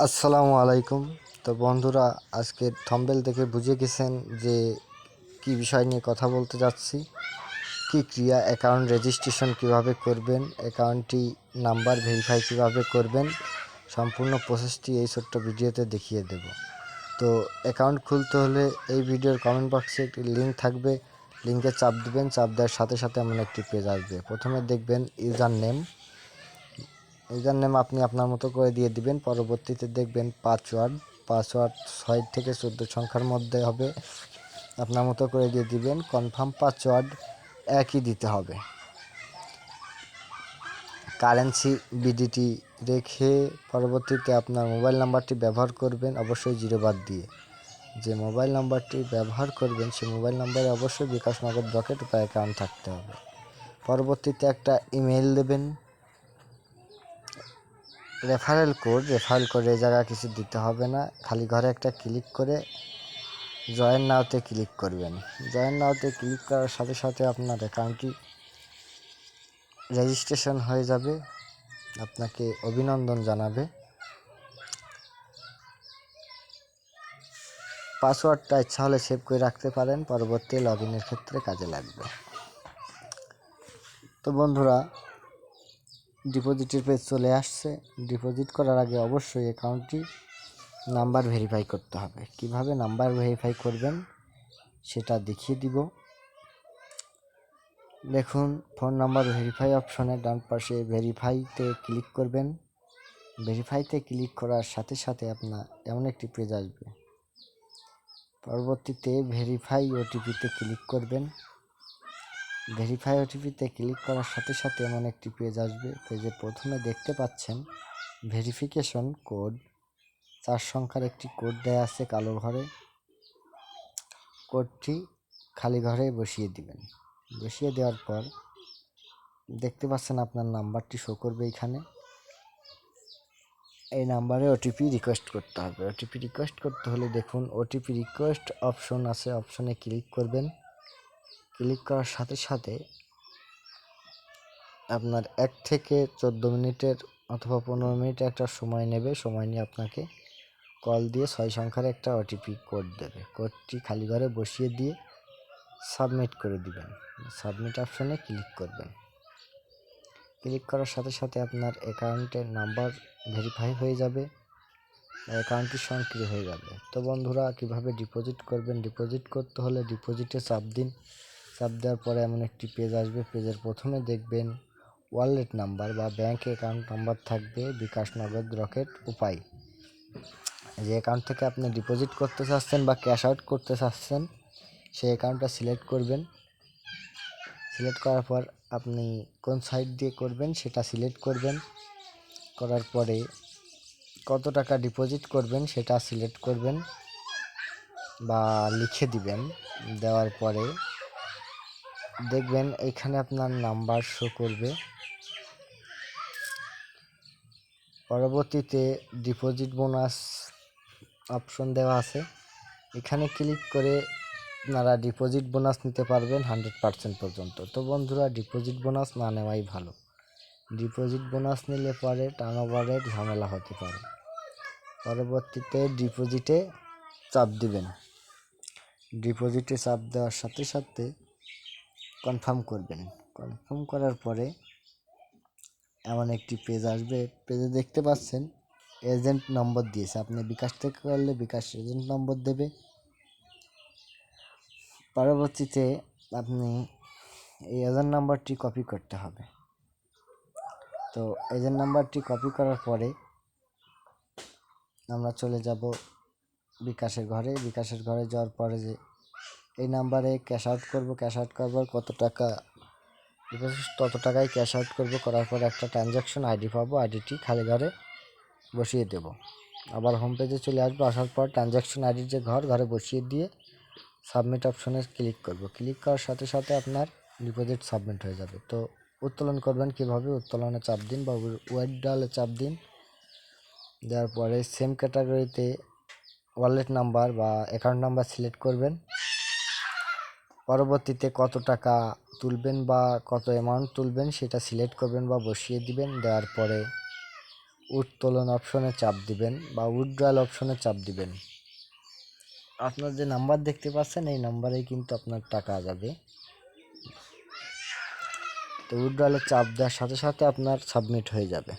আসসালামু আলাইকুম। তো বন্ধুরা, আজকে থম্বেল দেখে বুঝে গেছেন যে কি বিষয় নিয়ে কথা বলতে যাচ্ছি। কি ক্রিয়া অ্যাকাউন্ট রেজিস্ট্রেশন কীভাবে করবেন অ্যাকাউন্টটি নাম্বার ভেরিফাই কীভাবে করবেন, সম্পূর্ণ প্রসেসটি এই ছোট্ট ভিডিওতে দেখিয়ে দেব। তো অ্যাকাউন্ট খুলতে হলে এই ভিডিওর কমেন্ট বক্সে একটি লিঙ্ক থাকবে। লিঙ্কে চাপ দেবেন, চাপ দেওয়ার সাথে সাথে এমন একটি পেজ আসবে। প্রথমে দেখবেন ইউজার নেম ইউজার নেম আপনি আপনার মতো করে দিয়ে দিবেন। পরবর্তীতে দেখবেন পাসওয়ার্ড পাসওয়ার্ড ছয় থেকে চোদ্দ সংখ্যার মধ্যে হবে। আপনার মতো করে দিয়ে দিবেন, কনফার্ম পাসওয়ার্ড একই দিতে হবে। কারেন্সি বিডিটি রেখে পরবর্তীতে আপনার মোবাইল নাম্বারটি ব্যবহার করবেন, অবশ্যই জিরো বাদ দিয়ে। যে মোবাইল নাম্বারটি ব্যবহার করবেন সেই মোবাইল নাম্বারে অবশ্যই বিকাশ নগদ রকেট বা অ্যাকাউন্ট থাকতে হবে। পরবর্তীতে একটা ইমেল দেবেন। রেফারেল কোড রেফারেল কোড এই জায়গায় কিছু দিতে হবে না, খালি ঘরে একটা ক্লিক করে জয়েন নাওতে ক্লিক করবেন। জয়েন নাওতে ক্লিক করার সাথে সাথে আপনার অ্যাকাউন্টটি রেজিস্ট্রেশন হয়ে যাবে, আপনাকে অভিনন্দন জানাবে। পাসওয়ার্ডটা ইচ্ছা হলে সেভ করে রাখতে পারেন, পরবর্তী লগ ক্ষেত্রে কাজে লাগবে। তো বন্ধুরা ডিপোজিটের পেজ চলে আসছে। ডিপোজিট করার আগে অবশ্যই অ্যাকাউন্টটি নাম্বার ভেরিফাই করতে হবে। কীভাবে নাম্বার ভেরিফাই করবেন সেটা দেখিয়ে দিব। দেখুন ফোন নাম্বার ভেরিফাই অপশনে ডান পাশে ভেরিফাইতে ক্লিক করবেন। ভেরিফাইতে ক্লিক করার সাথে সাথে আপনার এমন একটি পেজ আসবে। পরবর্তীতে ভেরিফাই ওটিপিতে ক্লিক করবেন। ভেরিফাই ওটিপিতে ক্লিক করার সাথে সাথে এমন একটি পেজ আসবে। পেজে প্রথমে দেখতে পাচ্ছেন ভেরিফিকেশন কোড চার সংখ্যার একটি কোড দেয়া আছে কালো ঘরে। কোডটি খালি ঘরে বসিয়ে দিবেন। বসিয়ে দেওয়ার পর দেখতে পাচ্ছেন আপনার নাম্বারটি শো করবে এখানে। এই নাম্বারে ওটিপি রিকোয়েস্ট করতে হবে। ওটিপি রিকোয়েস্ট করতে হলে দেখুন ওটিপি রিকোয়েস্ট অপশন আছে। অপশনে ক্লিক করবেন। ক্লিক করার সাথে সাথে আপনার এক থেকে চোদ্দ মিনিটের অথবা পনেরো মিনিট একটা সময় নেবে। সময় নিয়ে আপনাকে কল দিয়ে ছয় সংখ্যার একটা ওটিপি কোড দেবে। কোডটি খালি ঘরে বসিয়ে দিয়ে সাবমিট করে দিবেন। সাবমিট অপশনে ক্লিক করবেন। ক্লিক করার সাথে সাথে আপনার অ্যাকাউন্টের নাম্বার ভেরিফাই হয়ে যাবে অ্যাকাউন্টটি সক্রিয় হয়ে যাবে। তো বন্ধুরা, কীভাবে ডিপোজিট করবেন? ডিপোজিট করতে হলে ডিপোজিটে চাপ দিন। চাপ দেওয়ার পরে এমন একটি পেজ আসবে। পেজের প্রথমে দেখবেন ওয়ালেট নাম্বার বা ব্যাঙ্ক অ্যাকাউন্ট নাম্বার থাকবে বিকাশ নগদ রকেট উপায়। যে অ্যাকাউন্ট থেকে আপনি ডিপোজিট করতে চাচ্ছেন বা ক্যাশ আউট করতে চাচ্ছেন, সেই অ্যাকাউন্টটা সিলেক্ট করবেন। সিলেক্ট করার পর আপনি কোন সাইট দিয়ে করবেন সেটা সিলেক্ট করবেন। করার পরে কত টাকা ডিপোজিট করবেন সেটা সিলেক্ট করবেন বা লিখে দিবেন। দেওয়ার পরে দেখবেন এখানে আপনার নাম্বার শো করবে। পরবর্তীতে ডিপোজিট বোনাস অপশন দেওয়া আছে। এখানে ক্লিক করে আপনারা ডিপোজিট বোনাস নিতে পারবেন হান্ড্রেড পার্সেন্ট পর্যন্ত। তো বন্ধুরা ডিপোজিট বোনাস না নেওয়াই ভালো। ডিপোজিট বোনাস নিলে পরে টার্নওভারের ঝামেলা হতে পারে। পরবর্তীতে ডিপোজিটে চাপ দিবেন। ডিপোজিটে চাপ দেওয়ার সাথে সাথে কনফার্ম করবেন। কনফার্ম করার পরে এমন একটি পেজ আসবে। পেজে দেখতে পাচ্ছেন এজেন্ট নম্বর দিয়েছে। আপনি বিকাশ থেকে করলে বিকাশ এজেন্ট নম্বর দেবে। পরবর্তীতে আপনি এই এজেন্ট নাম্বারটি কপি করতে হবে। তো এজেন্ট নাম্বারটি কপি করার পরে আমরা চলে যাব বিকাশের ঘরে। বিকাশের ঘরে যাওয়ার পরে যে এই নাম্বারে ক্যাশ আউট করব ক্যাশ আউট করবার কত টাকা তত টাকায় ক্যাশ আউট করব, করার পর একটা ট্রানজ্যাকশন আইডি পাবো আইডিটি খালি ঘরে বসিয়ে দেব। আবার হোম পেজে চলে আসব, আসার পর ট্রানজ্যাকশন আইডির যে ঘর, ঘরে বসিয়ে দিয়ে সাবমিট অপশনে ক্লিক করব। ক্লিক করার সাথে সাথে আপনার ডিপোজিট সাবমিট হয়ে যাবে। তো উত্তোলন করবেন কীভাবে? উত্তোলনে চাপ দিন বা ওয়েডালে চাপ দিন। দেওয়ার পরে সেম ক্যাটাগরিতে ওয়ালেট নাম্বার বা অ্যাকাউন্ট নাম্বার সিলেক্ট করবেন। পরবর্তীতে কত টাকা তুলবেন বা কত অ্যামাউন্ট তুলবেন সেটা সিলেক্ট করবেন বা বসিয়ে দিবেন। দেওয়ার পরে উত্তোলন অপশনে চাপ দিবেন বা উইথড্রয়াল অপশনে চাপ দিবেন। আপনার যে নাম্বার দেখতে পাচ্ছেন, এই নাম্বারেই কিন্তু আপনার টাকা যাবে। তো উইথড্রয়ালে চাপ দেওয়ার সাথে সাথে আপনার সাবমিট হয়ে যাবে।